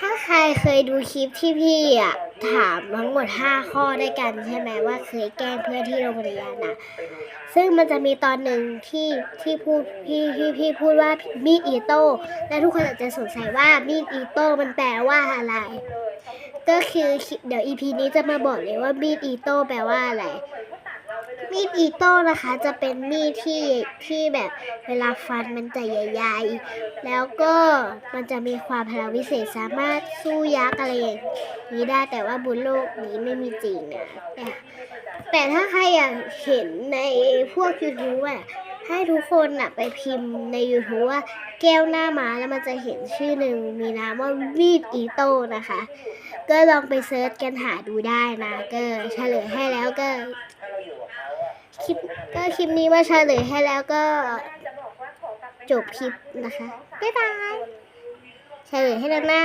ถ้าใครเคยดูคลิปที่พี่อะถามทั้งหมด 5 ข้อด้วยกันใช่ไหมว่าเคยแกล้งเพื่อนที่โรงเรียนอะ ซึ่งมันจะมีตอนหนึ่งที่ที่พูดพี่พี่พี่พูดว่ามีดอีโต้และทุกคนอาจจะสงสัยว่ามีดอีโต้มันแปลว่าอะไร ก็คือเดี๋ยวอีพีนี้จะมาบอกเลยว่ามีดอีโต้แปลว่าอะไร มีดอีโต้นะคะ จะเป็นมีดที่ที่แบบเวลาฟันมันจะใหญ่ๆ แล้วก็มันจะมีความพลังวิเศษสามารถสู้ยักษ์อะไรอย่างนี้ได้แต่ว่าบนโลกนี้ไม่มีจริงนะแต่แต่ถ้าใครอยากเห็นในพวก YouTube อะให้ทุกคนอะไปพิมพ์ใน YouTube ว่าแก้วหน้าม้าแล้วมันจะเห็นชื่อหนึ่งมีนามว่ามีดอีโต้นะคะ ก็ลองไปเซิร์ชกันหาดูได้นะก็เฉลยให้แล้วก็ คลิปก็คลิปนี้มาเฉลยให้แล้วก็จบคลิปนะคะ บ๊ายบายเฉลยให้แล้วนะ